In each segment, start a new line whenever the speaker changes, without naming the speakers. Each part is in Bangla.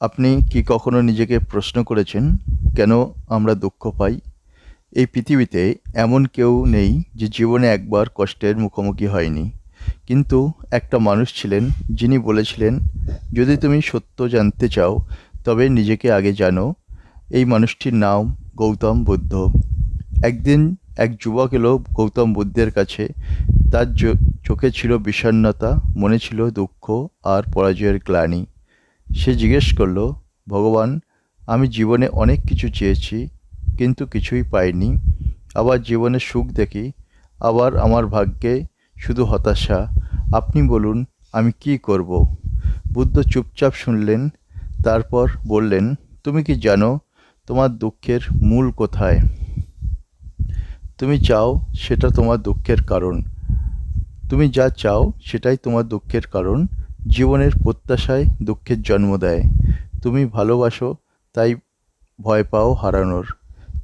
আপনি কি কখনো নিজেকে প্রশ্ন করেছেন, কেন আমরা দুঃখ পাই? এই পৃথিবীতে এমন কেউ নেই যে জীবনে একবার কষ্টের মুখোমুখি হয়নি। কিন্তু একটা মানুষ ছিলেন যিনি বলেছিলেন, যদি তুমি সত্য জানতে চাও, তবে নিজেকে আগে জানো। এই মানুষটির নাম গৌতম বুদ্ধ। একদিন এক যুবক এলো গৌতম বুদ্ধের কাছে। তার চোখে ছিল বিষণ্ণতা, মনে ছিল দুঃখ আর পরাজয়ের গ্লানি। সে জিজ্ঞেস করল, ভগবান, আমি জীবনে অনেক কিছু চেয়েছি, কিন্তু কিছুই পাইনি। আবার জীবনে সুখ দেখি, আবার আমার ভাগ্যে শুধু হতাশা। আপনি বলুন, আমি কি করব? বুদ্ধ চুপচাপ শুনলেন, তারপর বললেন, তুমি কি জানো, তোমার দুঃখের মূল কোথায়? তুমি চাও, সেটা তোমার দুঃখের কারণ। তুমি যা চাও, সেটাই তোমার দুঃখের কারণ। জীবনের প্রত্যাশায় দুঃখের জন্ম দেয়। তুমি ভালোবাসো, তাই ভয় পাও হারানোর।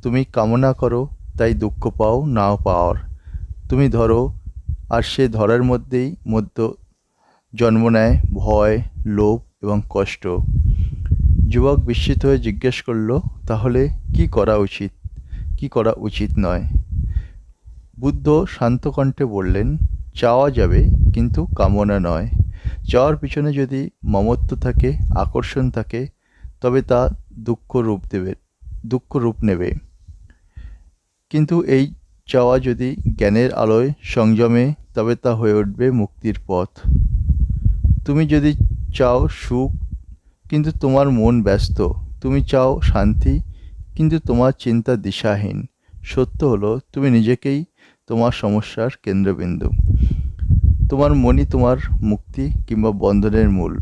তুমি কামনা করো, তাই দুঃখ পাও নাও পাওয়ার। তুমি ধরো, আর সে ধরার মধ্যেই মধ্য জন্ম নেয় ভয়, লোভ এবং কষ্ট। যুবক বিস্মিত হয়ে জিজ্ঞেস করল, তাহলে কি করা উচিত? কি করা উচিত নয়? বুদ্ধ শান্ত কণ্ঠে বললেন, চাওয়া যাবে, কিন্তু কামনা নয়। চাওয়ার পিছনে যদি মমত্ব থাকে, আকর্ষণ থাকে, তবে তা দুঃখ রূপ দেবে, দুঃখ রূপ নেবে। কিন্তু এই চাওয়া যদি জ্ঞানের আলোয় সংযমে, তবে তা হয়ে উঠবে মুক্তির পথ। তুমি যদি চাও সুখ, কিন্তু তোমার মন ব্যস্ত, তুমি চাও শান্তি, কিন্তু তোমার চিন্তা দিশাহীন, সত্য হলো তুমি নিজেকেই তোমার সমস্যার কেন্দ্রবিন্দু। তোমার মনই তোমার মুক্তি কিংবা বন্ধনের মূল।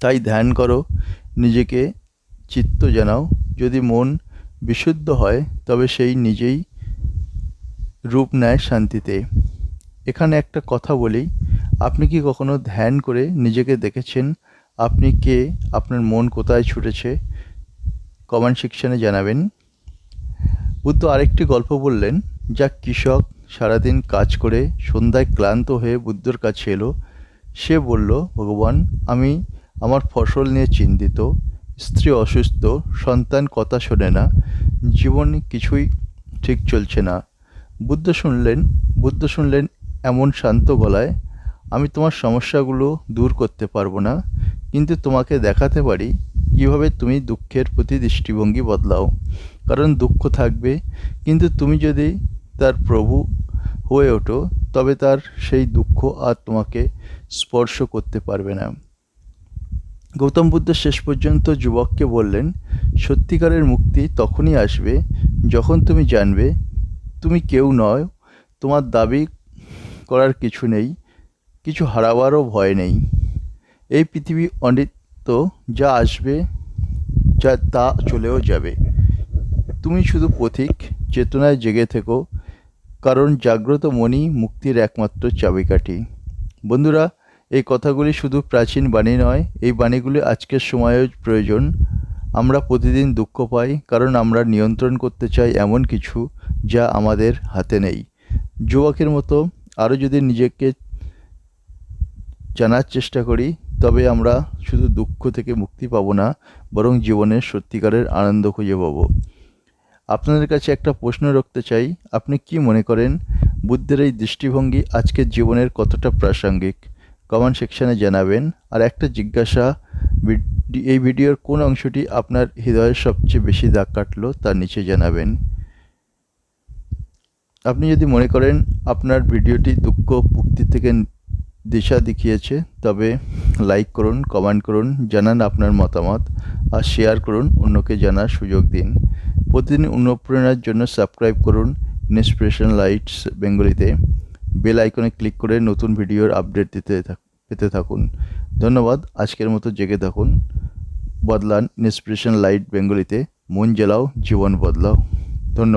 তাই ধ্যান করো, নিজেকে চিত্ত জানাও। যদি মন বিশুদ্ধ হয়, তবে সেই নিজেই রূপ নেয় শান্তিতে। এখানে একটা কথা বলি, আপনি কি কখনো ধ্যান করে নিজেকে দেখেছেন? আপনি কে? আপনার মন কোথায় ছুটেছে? কমেন্ট সেকশনে জানাবেন। বুদ্ধ আরেকটি গল্প বললেন, যা কৃষক সারাদিন কাজ করে সন্ধ্যায় ক্লান্ত হয়ে বুদ্ধর কাছে এলো। সে বলল, ভগবান, আমি আমার ফসল নিয়ে চিন্তিত। স্ত্রী অসুস্থ, সন্তান কথা শোনে না। জীবন কিছুই ঠিক চলছে না। বুদ্ধ শুনলেন বুদ্ধ শুনলেন এমন শান্ত গলায়, আমি তোমার সমস্যাগুলো দূর করতে পারব না, কিন্তু তোমাকে দেখাতে পারি। কীভাবে তুমি দুঃখের প্রতি দৃষ্টিভঙ্গি বদলাও? কারণ দুঃখ থাকবে, কিন্তু তুমি যদি তার প্রভু হয়ে ওঠো, তবে তার সেই দুঃখ আর তোমাকে স্পর্শ করতে পারবে না। গৌতম বুদ্ধ শেষ পর্যন্ত যুবককে বললেন, সত্যিকারের মুক্তি তখনই আসবে যখন তুমি জানবে তুমি কেউ নয়, তোমার দাবি করার কিছু নেই, কিছু হারাবারও ভয় নেই। এই পৃথিবী অনিত্য যা আসবে, যা তা চলেও যাবে। তুমি শুধু পথিক, চেতনায় জেগে থেকো কারণ জাগ্রত মনই মুক্তির একমাত্র চাবিকাঠি। বন্ধুরা, এই কথাগুলি শুধু প্রাচীন বাণী নয়, এই বাণীগুলি আজকের সময়েও প্রয়োজন। আমরা প্রতিদিন দুঃখ পাই, কারণ আমরা নিয়ন্ত্রণ করতে চাই এমন কিছু যা আমাদের হাতে নেই। যুবকের মতো আরও যদি নিজেকে জানার চেষ্টা করি, তবে আমরা শুধু দুঃখ থেকে মুক্তি পাবো না, বরং জীবনের সত্যিকারের আনন্দ খুঁজে পাবো। আপনাদের কাছে একটা প্রশ্ন রাখতে চাই। আপনি কি মনে করেন, বুদ্ধের এই দৃষ্টিভঙ্গি আজকের জীবনের কতটা প্রাসঙ্গিক? কমেন্ট সেকশনে জানাবেন। আর একটা জিজ্ঞাসা এই ভিডিওর কোন অংশটি আপনার হৃদয়ের সবচেয়ে বেশি দাগ কাটলো তার নিচে জানাবেন। আপনি যদি মনে করেন, আপনার ভিডিওটি দুঃখ মুক্তি থেকে দিশা দেখিয়েছে, তবে লাইক করুন কমেন্ট করুন, জানান আপনার মতামত আর শেয়ার করুন অন্যকে জানার সুযোগ দিন। প্রতিদিন অনুপ্রেরণার জন্য সাবস্ক্রাইব করুন ইন্সপিরেশন লাইটস বেঙ্গলিতে বেল আইকনে ক্লিক করে নতুন ভিডিওর আপডেট দিতে পেতে থাকুন। ধন্যবাদ, আজকের মতো জেগে থাকুন। বদলান ইন্সপিরেশন লাইট বেঙ্গলিতে মন জ্বালাও, জীবন বদলাও। ধন্যবাদ।